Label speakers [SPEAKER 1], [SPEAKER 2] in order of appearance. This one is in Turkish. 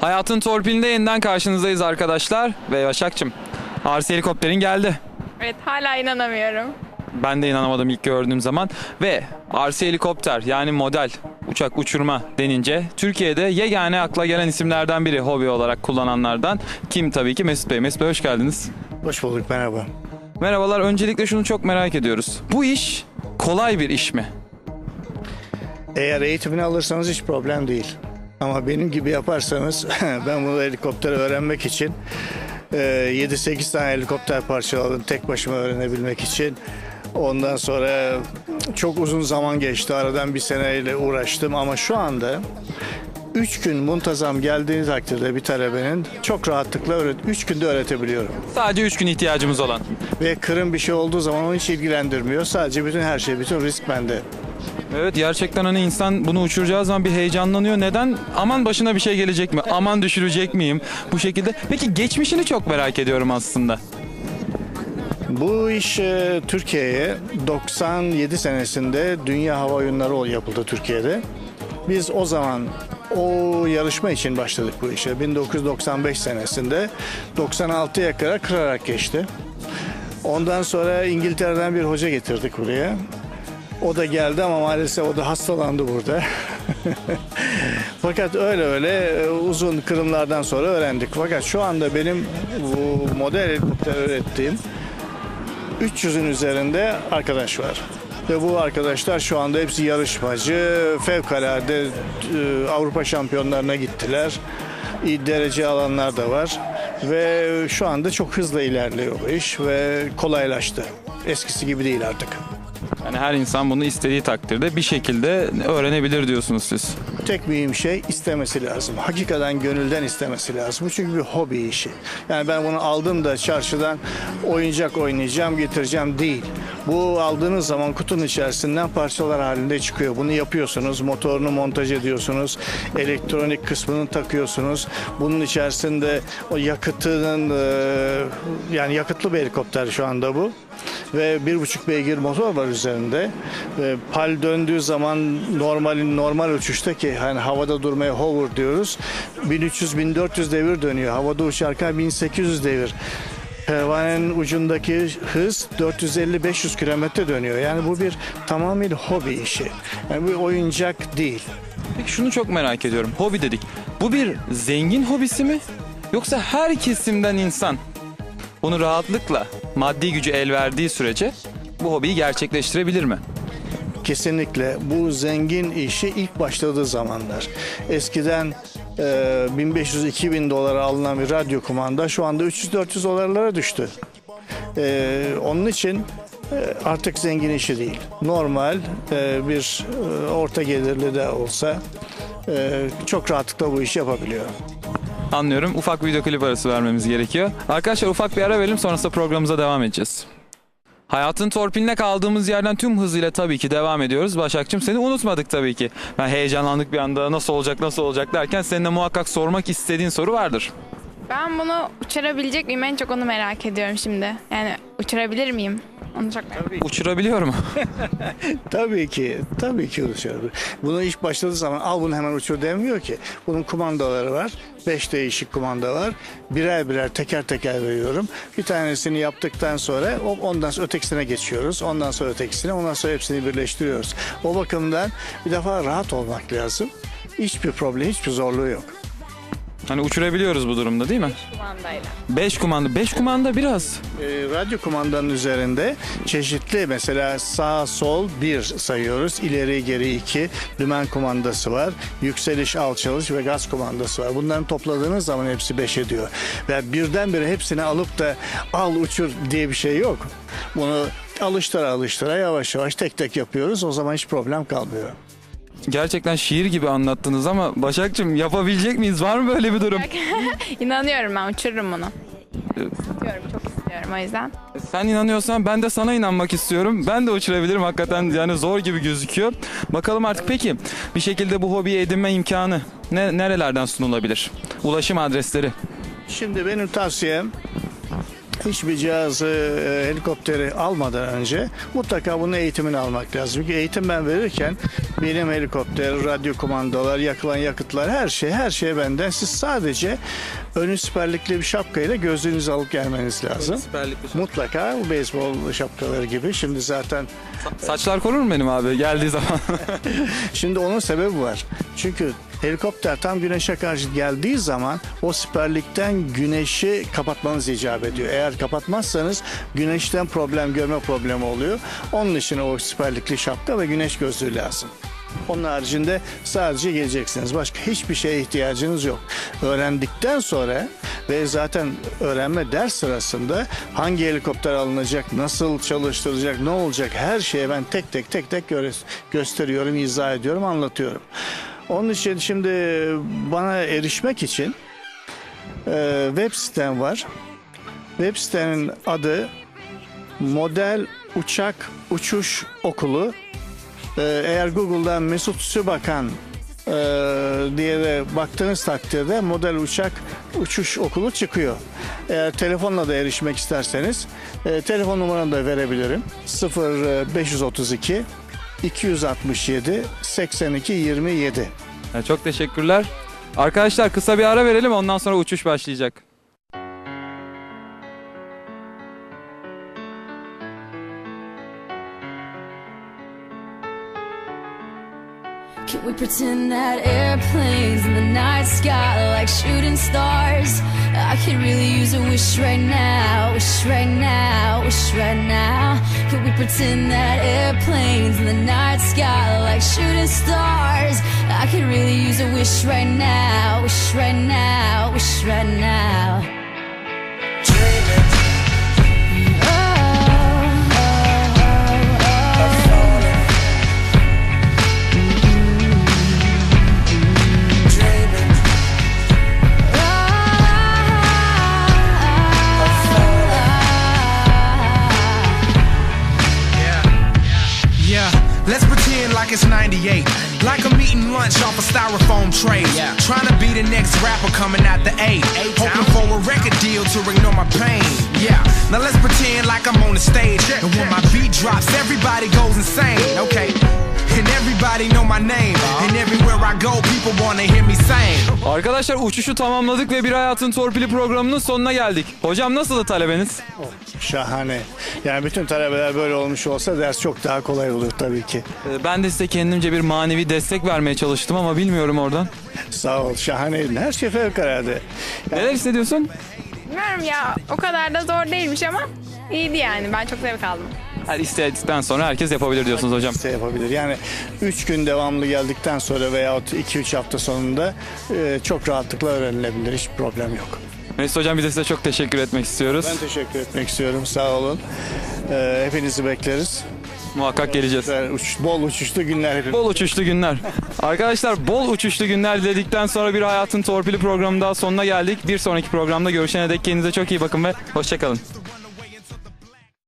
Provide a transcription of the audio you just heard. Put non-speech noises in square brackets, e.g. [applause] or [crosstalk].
[SPEAKER 1] Hayatın torpilinde yeniden karşınızdayız arkadaşlar. Ve Başakçım, Arsi helikopterin geldi.
[SPEAKER 2] Evet hala inanamıyorum.
[SPEAKER 1] Ben de inanamadım ilk gördüğüm zaman. Ve Arsi helikopter yani model uçak uçurma denince Türkiye'de yegane akla gelen isimlerden biri hobi olarak kullananlardan. Kim tabii ki Mesut Bey. Mesut Bey hoş geldiniz.
[SPEAKER 3] Hoş bulduk merhaba.
[SPEAKER 1] Merhabalar. Öncelikle şunu çok merak ediyoruz. Bu iş kolay bir iş mi?
[SPEAKER 3] Eğer eğitimini alırsanız hiç problem değil. Ama benim gibi yaparsanız [laughs] ben bunu helikopter öğrenmek için e, 7-8 tane helikopter parçaladım tek başıma öğrenebilmek için. Ondan sonra çok uzun zaman geçti. Aradan bir seneyle uğraştım ama şu anda 3 gün muntazam geldiği takdirde bir talebenin çok rahatlıkla öğret 3 günde öğretebiliyorum.
[SPEAKER 1] Sadece 3 gün ihtiyacımız olan.
[SPEAKER 3] Ve kırın bir şey olduğu zaman onu hiç ilgilendirmiyor. Sadece bütün her şey, bütün risk bende.
[SPEAKER 1] Evet gerçekten hani insan bunu uçuracağı zaman bir heyecanlanıyor. Neden? Aman başına bir şey gelecek mi? Aman düşürecek miyim? Bu şekilde. Peki geçmişini çok merak ediyorum aslında.
[SPEAKER 3] Bu iş e, Türkiye'ye 97 senesinde Dünya Hava Oyunları yapıldı Türkiye'de. Biz o zaman o yarışma için başladık bu işe. 1995 senesinde 96'ya kadar kırarak geçti. Ondan sonra İngiltere'den bir hoca getirdik buraya. O da geldi ama maalesef o da hastalandı burada. [laughs] Fakat öyle öyle e, uzun kırımlardan sonra öğrendik. Fakat şu anda benim bu model helikopter öğrettiğim 300'ün üzerinde arkadaş var. Ve bu arkadaşlar şu anda hepsi yarışmacı, fevkalade e, Avrupa şampiyonlarına gittiler. İyi derece alanlar da var. Ve şu anda çok hızlı ilerliyor bu iş ve kolaylaştı. Eskisi gibi değil artık.
[SPEAKER 1] Yani her insan bunu istediği takdirde bir şekilde öğrenebilir diyorsunuz siz.
[SPEAKER 3] Tek mühim şey istemesi lazım. Hakikaten gönülden istemesi lazım. Bu çünkü bir hobi işi. Yani ben bunu aldım da çarşıdan oyuncak oynayacağım, getireceğim değil. Bu aldığınız zaman kutunun içerisinden parçalar halinde çıkıyor. Bunu yapıyorsunuz, motorunu montaj ediyorsunuz, elektronik kısmını takıyorsunuz. Bunun içerisinde o yakıtının e, yani yakıtlı bir helikopter şu anda bu ve bir buçuk beygir motor var üzerinde. Ve pal döndüğü zaman normal normal uçuşta ki hani havada durmaya hover diyoruz. 1300-1400 devir dönüyor. Havada uçarken 1800 devir. Pervanenin ucundaki hız 450-500 kilometre dönüyor. Yani bu bir tamamıyla hobi işi. Yani bir oyuncak değil.
[SPEAKER 1] Peki şunu çok merak ediyorum. Hobi dedik. Bu bir zengin hobisi mi? Yoksa her kesimden insan bunu rahatlıkla maddi gücü el verdiği sürece bu hobiyi gerçekleştirebilir mi?
[SPEAKER 3] Kesinlikle bu zengin işi ilk başladığı zamanlar. Eskiden e, 1500-2000 dolara alınan bir radyo kumanda şu anda 300-400 dolarlara düştü. E, onun için e, artık zengin işi değil. Normal e, bir e, orta gelirli de olsa e, çok rahatlıkla bu işi yapabiliyor.
[SPEAKER 1] Anlıyorum. Ufak video klip arası vermemiz gerekiyor. Arkadaşlar ufak bir ara verelim sonrasında programımıza devam edeceğiz. Hayatın torpiline kaldığımız yerden tüm hızıyla tabii ki devam ediyoruz. Başakçım seni unutmadık tabii ki. Ben heyecanlandık bir anda nasıl olacak nasıl olacak derken senin de muhakkak sormak istediğin soru vardır.
[SPEAKER 2] Ben bunu uçurabilecek miyim? En çok onu merak ediyorum şimdi. Yani uçurabilir miyim? Merak ediyorum.
[SPEAKER 1] Uçurabiliyor mu? [laughs]
[SPEAKER 3] Tabii ki, tabii ki uçuyor. Bunu ilk başladığı zaman al bunu hemen uçur demiyor ki. Bunun kumandaları var. Beş değişik kumanda var. Birer birer teker teker veriyorum. Bir tanesini yaptıktan sonra o- ondan sonra ötekisine geçiyoruz. Ondan sonra ötekisine, ondan sonra hepsini birleştiriyoruz. O bakımdan bir defa rahat olmak lazım. Hiçbir problem, hiçbir zorluğu yok.
[SPEAKER 1] Hani uçurabiliyoruz bu durumda değil mi?
[SPEAKER 2] Kumandayla.
[SPEAKER 1] 5 kumanda. 5 kumanda biraz.
[SPEAKER 3] Ee, radyo kumandanın üzerinde çeşitli mesela sağ sol bir sayıyoruz. ileri geri iki dümen kumandası var. Yükseliş alçalış ve gaz kumandası var. Bunların topladığınız zaman hepsi 5 ediyor. Ve birdenbire hepsini alıp da al uçur diye bir şey yok. Bunu alıştıra alıştıra yavaş yavaş tek tek yapıyoruz. O zaman hiç problem kalmıyor.
[SPEAKER 1] Gerçekten şiir gibi anlattınız ama Başakçım yapabilecek miyiz? Var mı böyle bir durum? [laughs]
[SPEAKER 2] İnanıyorum ben uçururum bunu. İstiyorum çok istiyorum o yüzden.
[SPEAKER 1] Sen inanıyorsan ben de sana inanmak istiyorum. Ben de uçurabilirim hakikaten yani zor gibi gözüküyor. Bakalım artık peki bir şekilde bu hobiyi edinme imkanı ne, nerelerden sunulabilir? Ulaşım adresleri.
[SPEAKER 3] Şimdi benim tavsiyem hiçbir cihazı, e, helikopteri almadan önce mutlaka bunun eğitimini almak lazım. Çünkü eğitim ben verirken benim helikopter, radyo kumandalar, yakılan yakıtlar her şey, her şey benden. Siz sadece önü siperlikli bir şapkayla gözlüğünüzü alıp gelmeniz lazım. Mutlaka bu beyzbol şapkaları gibi. Şimdi zaten
[SPEAKER 1] Saçlar korur mu benim abi geldiği zaman? [laughs]
[SPEAKER 3] Şimdi onun sebebi var. Çünkü helikopter tam güneşe karşı geldiği zaman o siperlikten güneşi kapatmanız icap ediyor. Eğer kapatmazsanız güneşten problem görme problemi oluyor. Onun için o siperlikli şapka ve güneş gözlüğü lazım. Onun haricinde sadece geleceksiniz. Başka hiçbir şeye ihtiyacınız yok. Öğrendikten sonra ve zaten öğrenme ders sırasında hangi helikopter alınacak, nasıl çalıştıracak, ne olacak her şeye ben tek tek tek tek gösteriyorum, izah ediyorum, anlatıyorum. Onun için şimdi bana erişmek için e, web sitem var. Web sitenin adı Model Uçak Uçuş Okulu. Ee, eğer Google'dan Mesut Sübakan e, diye de baktığınız takdirde model uçak uçuş okulu çıkıyor. Eğer telefonla da erişmek isterseniz e, telefon numaramı da verebilirim. 0532 267 82 27.
[SPEAKER 1] Yani çok teşekkürler. Arkadaşlar kısa bir ara verelim ondan sonra uçuş başlayacak.
[SPEAKER 4] Can we pretend that airplanes in the night sky are like shooting stars? Could really use a wish right now, wish right now, wish right now. Can we pretend that airplanes in the night sky are like shooting stars? I could really use a wish right now, wish right now, wish right now.
[SPEAKER 5] Like it's 98. Like I'm eating lunch off a styrofoam tray. Trying to be the next rapper coming out the A. Hoping for a record deal to ignore my pain. Yeah, now let's pretend like I'm on the stage. And when my beat drops, everybody goes insane. Okay. And everybody know my name. And everywhere I go, people wanna hear me sing.
[SPEAKER 1] Arkadaşlar uçuşu tamamladık ve Bir Hayatın Torpili programının sonuna geldik. Hocam nasıldı talebeniz?
[SPEAKER 3] Şahane. Yani bütün talebeler böyle olmuş olsa ders çok daha kolay olur tabii ki.
[SPEAKER 1] Ee, Ben de size kendimce bir manevi destek vermeye çalıştım ama bilmiyorum oradan.
[SPEAKER 3] Sağ ol. Şahaneydin. Her şey fevkalade.
[SPEAKER 1] Neler hissediyorsun?
[SPEAKER 2] Bilmiyorum ya o kadar da zor değilmiş ama iyiydi yani. Ben çok zevk aldım.
[SPEAKER 1] Her istedikten sonra herkes yapabilir diyorsunuz hocam.
[SPEAKER 3] şey yapabilir. Yani 3 gün devamlı geldikten sonra veyahut 2-3 hafta sonunda e, çok rahatlıkla öğrenilebilir. Hiç problem yok.
[SPEAKER 1] Mesut hocam bir de size çok teşekkür etmek istiyoruz.
[SPEAKER 3] Ben teşekkür etmek istiyorum. Sağ olun. E, hepinizi bekleriz.
[SPEAKER 1] Muhakkak geleceğiz.
[SPEAKER 3] Güzel, uç- bol uçuşlu günler hepimiz.
[SPEAKER 1] Bol uçuşlu günler. Arkadaşlar bol uçuşlu günler dedikten sonra bir Hayatın Torpili programı daha sonuna geldik. Bir sonraki programda görüşene dek kendinize çok iyi bakın ve hoşçakalın.